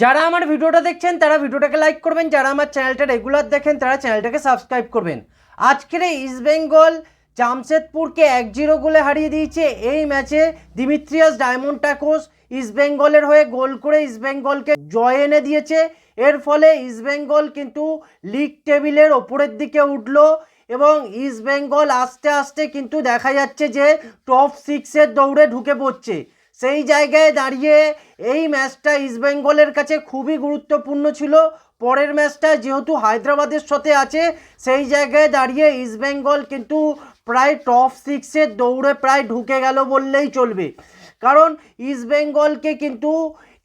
যারা আমার ভিডিওটা দেখছেন, তারা ভিডিওটাকে লাইক করবেন। যারা আমার চ্যানেলটা রেগুলার দেখেন, তারা চ্যানেলটাকে সাবস্ক্রাইব করবেন। আজকের এই ইস্ট বেঙ্গল জামশেদপুরকে এক জিরো গোলে হারিয়ে দিয়েছে। এই ম্যাচে দিমিত্রিয়াস ডায়মন্ড টাকোস ইস্ট বেঙ্গলের হয়ে গোল করে ইস্ট বেঙ্গলকে জয় এনে দিয়েছে। এর ফলে ইস্ট বেঙ্গল কিন্তু লিগ টেবিলের ওপরের দিকে উঠল এবং ইস্ট বেঙ্গল আস্তে আস্তে কিন্তু দেখা যাচ্ছে যে টপ সিক্সের দৌড়ে ঢুকে পড়ছে। সেই জায়গায় দাঁড়িয়ে এই ম্যাচটা ইস্টবেঙ্গলের কাছে খুবই গুরুত্বপূর্ণ ছিল। পরের ম্যাচটা যেহেতু হায়দ্রাবাদের সাথে আছে, সেই জায়গায় দাঁড়িয়ে ইস্টবেঙ্গল কিন্তু প্রায় টপ সিক্সের দৌড়ে প্রায় ঢুকে গেল বললেই চলবে। কারণ ইস্টবেঙ্গলকে কিন্তু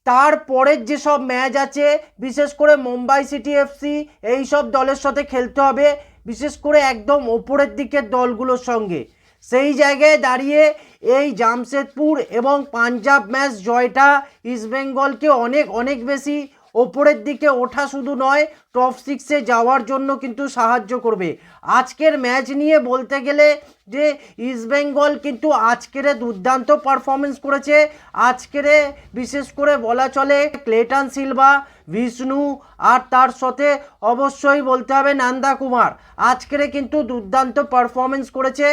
তার পরের যেসব ম্যাচ আছে, বিশেষ করে মুম্বাই সিটি এফসি এই সব দলের সাথে খেলতে হবে। বিশেষ করে একদম ওপরের দিকের দলগুলোর সঙ্গে। সেই জায়গায় দাঁড়িয়ে এই জামশেদপুর এবং পাঞ্জাব ম্যাচ জয়টা ইস্টবেঙ্গলকে অনেক অনেক বেশি ওপরের দিকে ওঠা শুধু নয় টপ সিক্সে যাওয়ার জন্য কিন্তু সাহায্য করবে। আজকের ম্যাচ নিয়ে বলতে গেলে যে ইস্টবেঙ্গল কিন্তু আজকেরে দুর্দান্ত পারফরমেন্স করেছে। আজকেরে বিশেষ করে বলা চলে ক্লেটন সিলভা বিষ্ণু আর তার সাথে অবশ্যই বলতে হবে নান্দা কুমার আজকেরে কিন্তু দুর্দান্ত পারফরমেন্স করেছে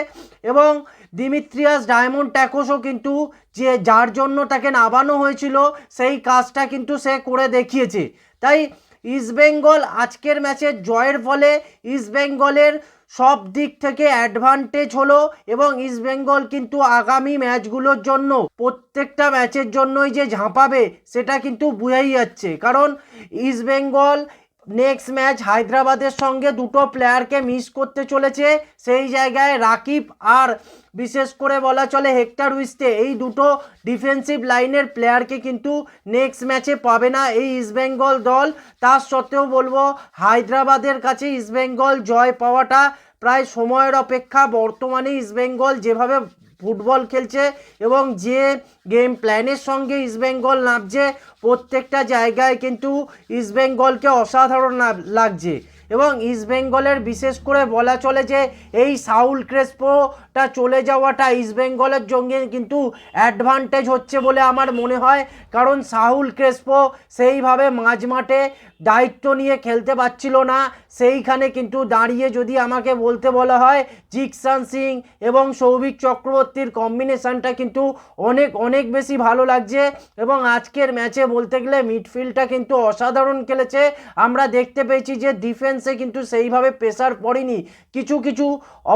এবং দিমিত্রিয়াস ডায়মন্ড ট্যাকোসও কিন্তু যে যার জন্য তাকে নামানো হয়েছিল, সেই কাজটা কিন্তু সে করে দেখিয়েছে। তাই ইস্টবেঙ্গল আজকের ম্যাচের জয়ের ফলে ইস্টবেঙ্গলের সব দিক থেকে অ্যাডভান্টেজ হলো এবং ইস্টবেঙ্গল কিন্তু আগামী ম্যাচগুলোর জন্য, প্রত্যেকটা ম্যাচের জন্যই যে ঝাঁপাবে, সেটা কিন্তু বুঝাই যাচ্ছে। কারণ ইস্টবেঙ্গল নেক্সট ম্যাচ হায়দ্রাবাদের সঙ্গে দুটো প্লেয়ারকে মিস করতে চলেছে। সেই জায়গায় রাকিব আর বিশেষ করে বলা চলে হেক্টর উইস্টে। এই দুটো ডিফেন্সিভ লাইনের প্লেয়ারকে কিন্তু নেক্সট ম্যাচে পাবে না এই ইস্টবেঙ্গল দল। তার সত্ত্বেও বলব, হায়দ্রাবাদের কাছে ইস্টবেঙ্গল জয় পাওয়াটা প্রায় সময়ের অপেক্ষা। বর্তমানে ইস্টবেঙ্গল যেভাবে ফুটবল খেলছে এবং যে গেম প্ল্যানের সঙ্গে ইস্টবেঙ্গল নামছে, প্রত্যেকটা জায়গায় কিন্তু ইস্টবেঙ্গলকে অসাধারণ লাগ- লাগছে। এবং ইস্টবেঙ্গলের বিশেষ করে বলা চলে যে এই সাউল ক্রেসপোটা চলে যাওয়াটা ইস্টবেঙ্গলের জন্য কিন্তু অ্যাডভান্টেজ হচ্ছে বলে আমার মনে হয়। কারণ সাউল ক্রেসপো সেইভাবে মাঝমাঠে দায়িত্ব নিয়ে খেলতে পারছিল না। সেইখানে কিন্তু দাঁড়িয়ে যদি আমাকে বলতে বলা হয় জিকসান সিং এবং সৌভিক চক্রবর্তীর কম্বিনেশনটা কিন্তু অনেক অনেক বেশি ভালো লাগছে এবং আজকের ম্যাচে বলতে গেলে মিডফিল্ডটা কিন্তু অসাধারণ খেলেছে। আমরা দেখতে পেয়েছি যে ডিফেন্সে কিন্তু সেইভাবে প্রেসার পড়েনি। কিছু কিছু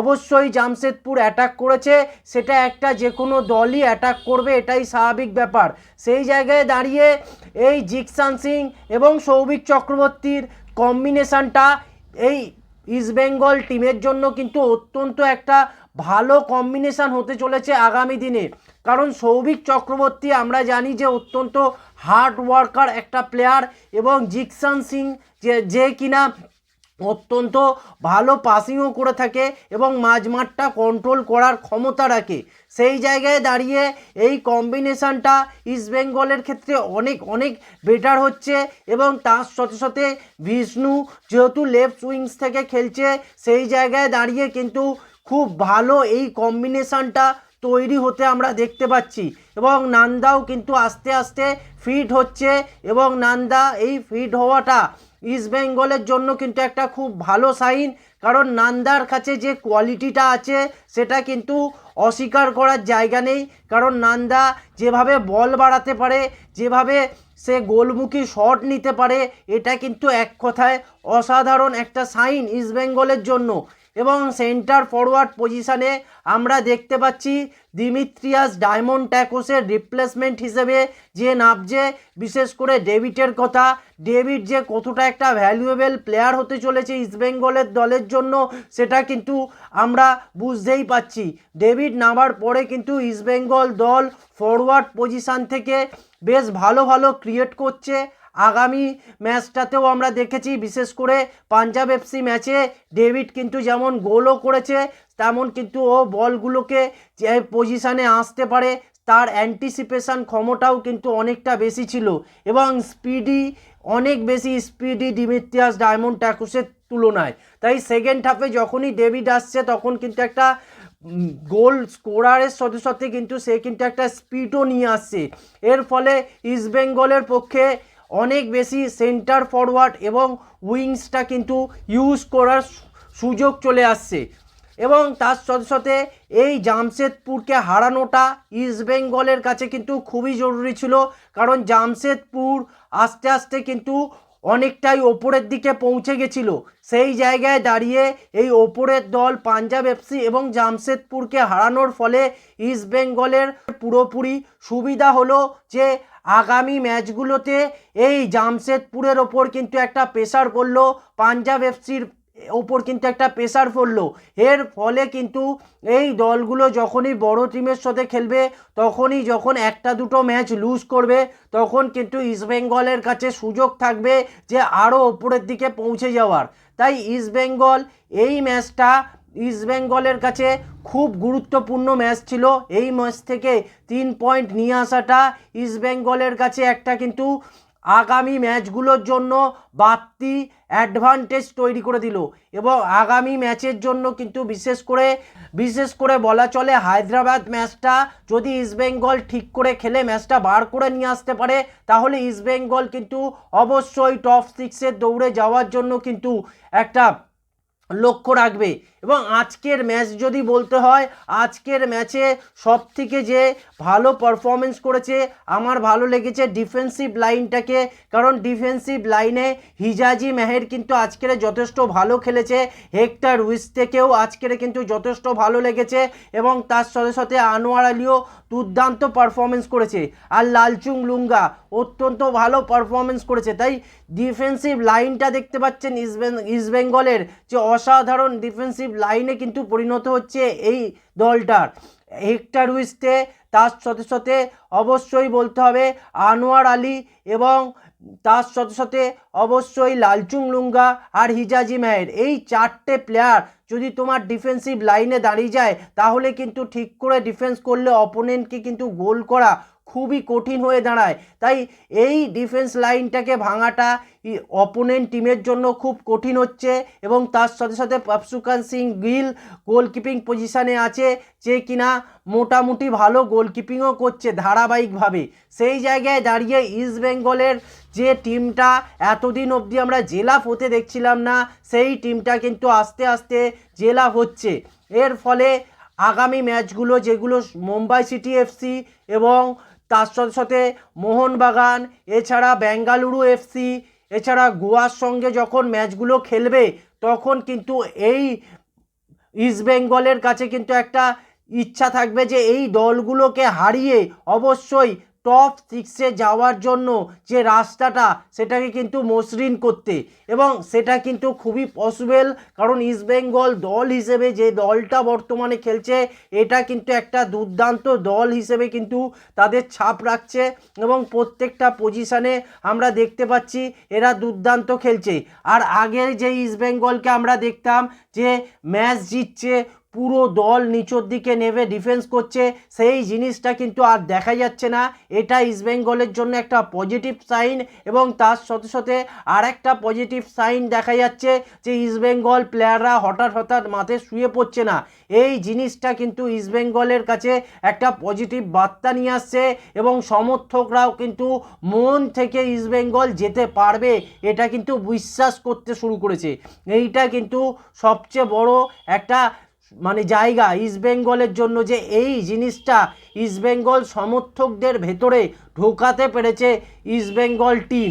অবশ্যই জামশেদপুর অ্যাটাক করেছে। সেটা একটা যে কোনো দলই অ্যাটাক করবে, এটাই স্বাভাবিক ব্যাপার। সেই জায়গায় দাঁড়িয়ে এই জিকসান সিং এবং সৌভিক চক্রবর্তীর কম্বিনেশানটা এই ইস্টবেঙ্গল টিমের জন্য কিন্তু অত্যন্ত একটা ভালো কম্বিনেশান হতে চলেছে আগামী দিনে। কারণ সৌভিক চক্রবর্তী আমরা জানি যে অত্যন্ত হার্ড ওয়ার্কার একটা প্লেয়ার এবং জিকসান সিং যে যে কিনা অত্যন্ত ভালো পাসিংও করে থাকে এবং মাঝমাঠটা কন্ট্রোল করার ক্ষমতা রাখে। সেই জায়গায় দাঁড়িয়ে এই কম্বিনেশনটা ইস্টবেঙ্গলের ক্ষেত্রে অনেক অনেক বেটার হচ্ছে এবং তার সাথে সাথে বিষ্ণু যেহেতু লেফট উইংস থেকে খেলছে, সেই জায়গায় দাঁড়িয়ে কিন্তু খুব ভালো এই কম্বিনেশানটা তৈরি হতে আমরা দেখতে পাচ্ছি। এবং নান্দাও কিন্তু আস্তে আস্তে ফিট হচ্ছে এবং নান্দা এই ফিট হওয়াটা ইস্টবেঙ্গলের জন্য কিন্তু একটা খুব ভালো সাইন। কারণ নান্দার কাছে যে কোয়ালিটিটা আছে, সেটা কিন্তু অস্বীকার করার জায়গা নেই। কারণ নান্দা যেভাবে বল বাড়াতে পারে, যেভাবে সে গোলমুখী শট নিতে পারে, এটা কিন্তু এক কথায় অসাধারণ একটা সাইন ইস্ট বেঙ্গলের জন্য। এবং সেন্টার ফরওয়ার্ড পজিশানে আমরা দেখতে পাচ্ছি দিমিত্রিয়াস ডায়মন্ড ট্যাকোসের রিপ্লেসমেন্ট হিসেবে যে নামছে বিশেষ করে ডেভিডের কথা, ডেভিড যে কতটা একটা ভ্যালুয়েবল প্লেয়ার হতে চলেছে ইস্টবেঙ্গলের দলের জন্য, সেটা কিন্তু আমরা বুঝতেই পাচ্ছি। ডেভিড নামার পরে কিন্তু ইস্টবেঙ্গল দল ফরওয়ার্ড পজিশান থেকে বেশ ভালো ভালো ক্রিয়েট করছে। আগামী ম্যাচটাতেও আমরা দেখেছি, বিশেষ করে পাঞ্জাব এফসি ম্যাচে ডেভিড কিন্তু যেমন গোলও করেছে, তেমন কিন্তু ও বলগুলোকে যে পজিশানে আসতে পারে, তার অ্যান্টিসিপেশন ক্ষমতাও কিন্তু অনেকটা বেশি ছিল এবং স্পিডি অনেক বেশি স্পিডি ডিমিত্রিয়াস ডায়মন্ড ট্যাকুসের তুলনায়। তাই সেকেন্ড হাফে যখনই ডেভিড আসছে, তখন কিন্তু একটা গোল স্কোরারের সাথে সাথে কিন্তু সে কিন্তু একটা স্পিডও নিয়ে আসছে। এর ফলে ইস্টবেঙ্গলের পক্ষে অনেক বেশি সেন্টার ফরওয়ার্ড এবং উইংসটা কিন্তু ইউজ করার সুযোগ চলে আসছে। এবং তার সাথে সাথে এই জামশেদপুরকে হারানোটা ইস্ট বেঙ্গলের কাছে কিন্তু খুবই জরুরি ছিল। কারণ জামশেদপুর আস্তে আস্তে কিন্তু অনেকটাই ওপরের দিকে পৌঁছে গেছিল। সেই জায়গায় দাঁড়িয়ে এই ওপরের দল পাঞ্জাব এফসি এবং জামশেদপুরকে হারানোর ফলে ইস্ট বেঙ্গলের পুরোপুরি সুবিধা হলো যে আগামী ম্যাচগুলোতে এই জামশেদপুরের ওপর কিন্তু একটা প্রেশার পড়ল, পাঞ্জাব এফসির ওপর কিন্তু একটা প্রেশার পড়ল। এর ফলে কিন্তু এই দলগুলো যখনই বড় টিমের সাথে খেলবে, তখনই যখন একটা দুটো ম্যাচ লুজ করবে, তখন কিন্তু ইস্টবেঙ্গলের কাছে সুযোগ থাকবে যে আরও ওপরের দিকে পৌঁছে যাওয়ার। তাই ইস্টবেঙ্গল এই ম্যাচটা ইস্টবেঙ্গলের কাছে খুব গুরুত্বপূর্ণ ম্যাচ ছিল। এই ম্যাচ থেকে তিন পয়েন্ট নিয়ে আসাটা ইস্টবেঙ্গলের কাছে একটা কিন্তু আগামী ম্যাচগুলোর জন্য বাড়তি অ্যাডভান্টেজ তৈরি করে দিল। এবং আগামী ম্যাচের জন্য কিন্তু বিশেষ করে বিশেষ করে বলা চলে হায়দ্রাবাদ ম্যাচটা যদি ইস্টবেঙ্গল ঠিক করে খেলে ম্যাচটা বার করে নিয়ে আসতে পারে, তাহলে ইস্টবেঙ্গল কিন্তু অবশ্যই টপ সিক্সের দৌড়ে যাওয়ার জন্য কিন্তু একটা লক্ষ্য রাখবে। এবং আজকের ম্যাচ যদি বলতে হয়, আজকের ম্যাচে সব থেকে যে ভালো পারফরমেন্স করেছে, আমার ভালো লেগেছে ডিফেন্সিভ লাইনটাকে কারণ ডিফেন্সিভ লাইনে হিজাজি মেহের কিন্তু আজকের যথেষ্ট ভালো খেলেছে। হেক্টর উইস থেকেও আজকের কিন্তু যথেষ্ট ভালো লেগেছে। এবং তার সাথে সাথে আনোয়ার আলীও দুর্দান্ত পারফরমেন্স করেছে। আর লালচুং লুঙ্গা অত্যন্ত ভালো পারফরমেন্স করেছে। তাই ডিফেন্সিভ লাইনটা দেখতে পাচ্ছেন ইস্টবেং- ইস্টবেঙ্গলের যে অসাধারণ ডিফেন্সিভ লাইনে কিন্তু পরিণত হচ্ছে এই দলটার। হেক্টর উইস্টে তার সাথে সাথে অবশ্যই বলতে হবে আনোয়ার আলী এবং তার সাথে সাথে অবশ্যই লালচুং লুঙ্গা আর হিজাজি মেহের। এই চারটে প্লেয়ার যদি তোমার ডিফেন্সিভ লাইনে দাঁড়িয়ে যায়, তাহলে কিন্তু ঠিক করে ডিফেন্স করলে অপোনেন্টকে কিন্তু গোল করা খুবই কঠিন হয়ে দাঁড়ায়। তাই এই ডিফেন্স লাইনটাকে ভাঙাটা অপোনেন্ট টিমের জন্য খুব কঠিন হচ্ছে এবং তার সাথে সাথে পাপসুকান সিং গিল গোলকিপিং পজিশানে আছে যে কিনা মোটামুটি ভালো গোলকিপিংও করছে ধারাবাহিকভাবে। সেই জায়গায় দাঁড়িয়ে ইস্ট বেঙ্গলের যে টিমটা এতদিন অবধি আমরা জেলা হতে দেখছিলাম না, সেই টিমটা কিন্তু আস্তে আস্তে জেলা হচ্ছে। এর ফলে আগামী ম্যাচগুলো যেগুলো মুম্বাই সিটি এফসি এবং তার সাথে সাথে মোহনবাগান, এছাড়া বেঙ্গালুরু এফসি এছাড়া গোয়ার সঙ্গে যখন ম্যাচগুলো খেলবে, তখন কিন্তু এই ইস্টবেঙ্গলের কাছে কিন্তু একটা ইচ্ছা থাকবে যে এই দলগুলোকে হারিয়ে অবশ্যই টপ সিক্সে যাওয়ার জন্য যে রাস্তাটা, সেটাকে কিন্তু মসৃণ করতে। এবং সেটা কিন্তু খুবই পসিবল কারণ ইস্টবেঙ্গল দল হিসেবে যে দলটা বর্তমানে খেলছে, এটা কিন্তু একটা দুর্দান্ত দল হিসেবে কিন্তু তাদের ছাপ রাখছে। এবং প্রত্যেকটা পজিশানে আমরা দেখতে পাচ্ছি, এরা দুর্দান্ত খেলছে। আর আগের যে ইস্টবেঙ্গলকে আমরা দেখতাম, যে ম্যাচ জিতছে পুরো দল নিচের দিকে নেমে ডিফেন্স করছে, সেই জিনিসটা কিন্তু আর দেখা যাচ্ছে না। এটা ইস্টবেঙ্গলের জন্য একটা পজিটিভ সাইন এবং তার সাথে সাথে আর একটা পজিটিভ সাইন দেখা যাচ্ছে যে ইস্টবেঙ্গল প্লেয়াররা হঠাৎ হঠাৎ মাঠে শুয়ে পড়ছে না। এই জিনিসটা কিন্তু ইস্টবেঙ্গলের কাছে একটা পজিটিভ বার্তা নিয়ে আসছে এবং সমর্থকরাও কিন্তু মন থেকে ইস্টবেঙ্গল যেতে পারবে, এটা কিন্তু বিশ্বাস করতে শুরু করেছে। এইটা কিন্তু সবচেয়ে বড় একটা মানে জায়গা ইস্টবেঙ্গলের জন্য যে এই জিনিসটা ইস্টবেঙ্গল সমর্থকদের ভেতরে ঢোকাতে পেরেছে ইস্টবেঙ্গল টিম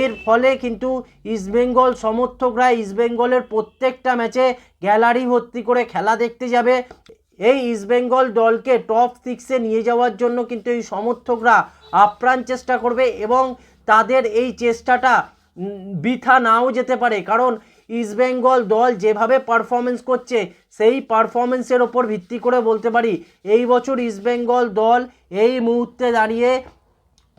এর ফলে কিন্তু ইস্টবেঙ্গল সমর্থকরা ইস্টবেঙ্গলের প্রত্যেকটা ম্যাচে গ্যালারি ভর্তি করে খেলা দেখতে যাবে। এই ইস্টবেঙ্গল দলকে টপ সিক্সে নিয়ে যাওয়ার জন্য কিন্তু এই সমর্থকরা আপ্রাণ চেষ্টা করবে এবং তাদের এই চেষ্টাটা বৃথা নাও যেতে পারে। কারণ ইস্টবেঙ্গল দল যেভাবে পারফরমেন্স করছে, সেই পারফরমেন্সের ওপর ভিত্তি করে বলতে পারি, এই বছর ইস্টবেঙ্গল দল এই মুহূর্তে দাঁড়িয়ে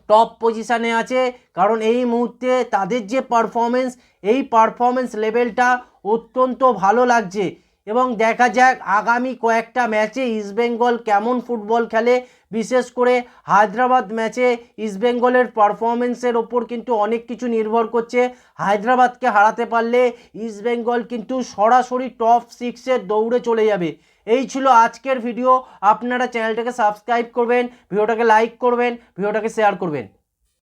টপ পজিশানে আছে। কারণ এই মুহূর্তে তাদের যে পারফরমেন্স এই পারফরমেন্স লেভেলটা অত্যন্ত ভালো লাগছে। এবং দেখা যাক আগামী কয়েকটা ম্যাচে ইস্টবেঙ্গল কেমন ফুটবল খেলে। বিশেষ করে হায়দ্রাবাদ ম্যাচে ইস্টবেঙ্গলের পারফরমেন্সের ওপর কিন্তু অনেক কিছু নির্ভর করছে। হায়দ্রাবাদকে হারাতে পারলে ইস্টবেঙ্গল কিন্তু সরাসরি টপ সিক্সের দৌড়ে চলে যাবে। এই ছিল আজকের ভিডিও। আপনারা চ্যানেলটাকে সাবস্ক্রাইব করবেন, ভিডিওটাকে লাইক করবেন, ভিডিওটাকে শেয়ার করবেন।